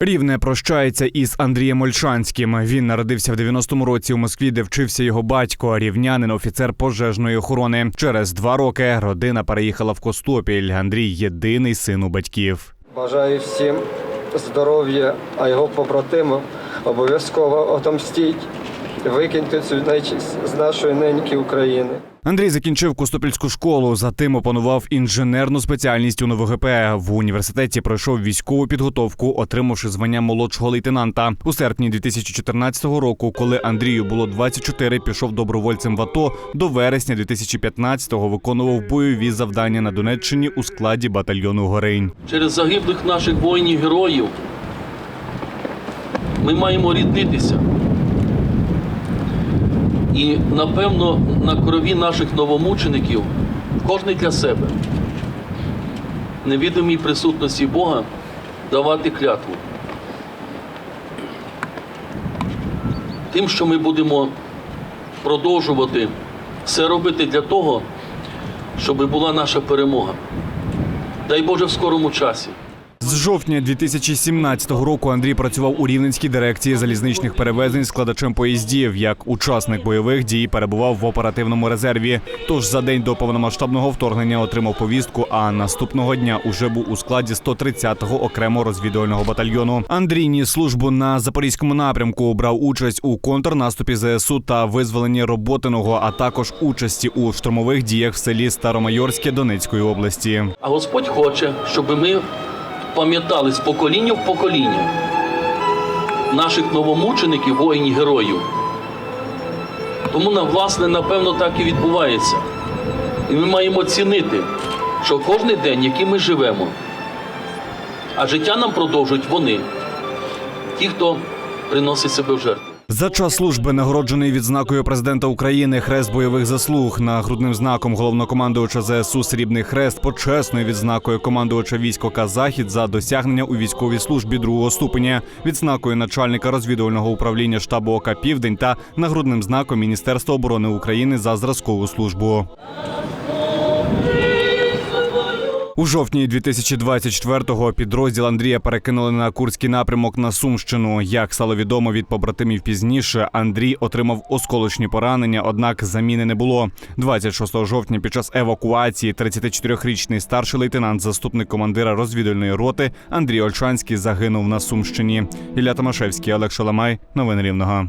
Рівне прощається із Андрієм Ольшанським. Він народився в 90-му році у Москві, де вчився його батько, рівнянин, офіцер пожежної охорони. Через два роки родина переїхала в Костопіль. Андрій єдиний син у батьків. Бажаю всім здоров'я, а його побратиму обов'язково отомстіть, викиньте цю нечисть з нашої неньки України. Андрій закінчив Костопільську школу, затим опанував інженерну спеціальність у НВГП. В університеті пройшов військову підготовку, отримавши звання молодшого лейтенанта. У серпні 2014 року, коли Андрію було 24, пішов добровольцем в АТО. До вересня 2015-го виконував бойові завдання на Донеччині у складі батальйону Горинь. через загиблих наших воїнів героїв ми маємо ріднитися. І напевно на крові наших новомучеників кожний для себе, невідомій присутності Бога, давати клятву. Тим, що ми будемо продовжувати все робити для того, щоб була наша перемога. Дай Боже в скорому часі. З жовтня 2017 року Андрій працював у Рівненській дирекції залізничних перевезень складачем поїздів. Як учасник бойових дій перебував в оперативному резерві. Тож за день до повномасштабного вторгнення отримав повістку. А наступного дня уже був у складі 130-го окремого розвідувального батальйону. Андрій ніс службу на запорізькому напрямку. Брав участь у контрнаступі ЗСУ та визволенні Роботиного, а також участі у штурмових діях в селі Старомайорське Донецької області. А Господь хоче, щоб ми пам'ятали з покоління в покоління наших новомучеників, воїнів, героїв. Тому власне, напевно, так і відбувається. І ми маємо цінити, що кожен день, який ми живемо, а життя нам продовжують вони, ті, хто приносить себе в жертву. За час служби нагороджений відзнакою президента України хрест бойових заслуг нагрудним знаком головнокомандувача ЗСУ Срібний хрест, почесною відзнакою командувача військ ОК Захід за досягнення у військовій службі другого ступеня, відзнакою начальника розвідувального управління штабу ОК Південь та нагрудним знаком Міністерства оборони України за зразкову службу. У жовтні 2024-го підрозділ Андрія перекинули на Курський напрямок на Сумщину. Як стало відомо від побратимів пізніше, Андрій отримав осколочні поранення, однак заміни не було. 26 жовтня під час евакуації 34-річний старший лейтенант, заступник командира розвідувальної роти Андрій Ольшанський загинув на Сумщині. Ілля Томашевський, Олег Шаламай. Новини Рівного.